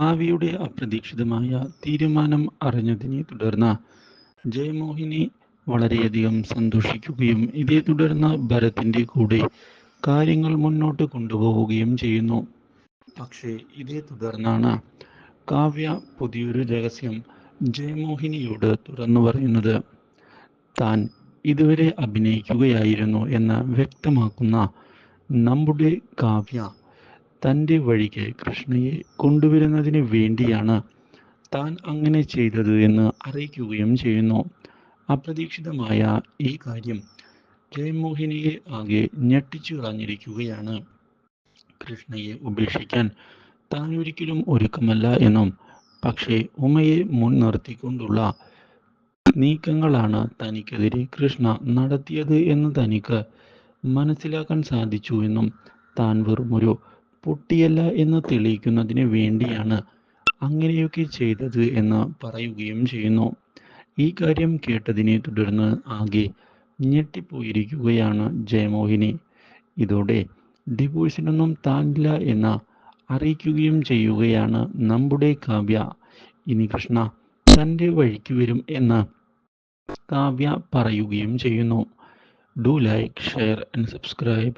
കാവ്യയുടെ അപ്രതീക്ഷിതമായ തീരുമാനം അറിഞ്ഞതിനെ തുടർന്ന് ജയമോഹിനി വളരെയധികം സന്തോഷിക്കുകയും ഇതേ തുടർന്ന് ഭരത്തിന്റെ കൂടെ കാര്യങ്ങൾ മുന്നോട്ട് കൊണ്ടുപോവുകയും ചെയ്യുന്നു. പക്ഷേ ഇതേ തുടർന്നാണ് കാവ്യ പുതിയൊരു രഹസ്യം ജയമോഹിനിയോട് തുറന്നു പറയുന്നത്. താൻ ഇതുവരെ അഭിനയിക്കുകയായിരുന്നു എന്ന് വ്യക്തമാക്കുന്ന നമ്മുടെ കാവ്യ തന്റെ വഴിക്ക് കൃഷ്ണയെ കൊണ്ടുവരുന്നതിന് വേണ്ടിയാണ് താൻ അങ്ങനെ ചെയ്തത് എന്ന് അറിയിക്കുകയും ചെയ്യുന്നു. അപ്രതീക്ഷിതമായ ഈ കാര്യം ജയമോഹിനിയെ ആകെ ഞെട്ടിച്ചു കളഞ്ഞിരിക്കുകയാണ്. കൃഷ്ണയെ ഉപേക്ഷിക്കാൻ താൻ ഒരിക്കലും ഒരുക്കമല്ല എന്നും പക്ഷേ ഉമയെ മുൻനിർത്തിക്കൊണ്ടുള്ള നീക്കങ്ങളാണ് തനിക്കെതിരെ കൃഷ്ണ നടത്തിയത് എന്ന് തനിക്ക് മനസ്സിലാക്കാൻ സാധിച്ചു എന്നും താൻ വെറുമൊരു പൊട്ടിയല്ല എന്ന് തെളിയിക്കുന്നതിന് വേണ്ടിയാണ് അങ്ങനെയൊക്കെ ചെയ്തത് എന്ന് പറയുകയും ചെയ്യുന്നു. ഈ കാര്യം കേട്ടതിനെ തുടർന്ന് ആകെ ഞെട്ടിപ്പോയിരിക്കുകയാണ് ജയമോഹിനി. ഇതോടെ ഡിവോഴ്സിനൊന്നും താനില്ല എന്ന് അറിയിക്കുകയും ചെയ്യുകയാണ് നമ്മുടെ കാവ്യ. ഇനി കൃഷ്ണ തന്റെ വഴിക്ക് വരും എന്ന് കാവ്യ പറയുകയും ചെയ്യുന്നു. Do like share and subscribe.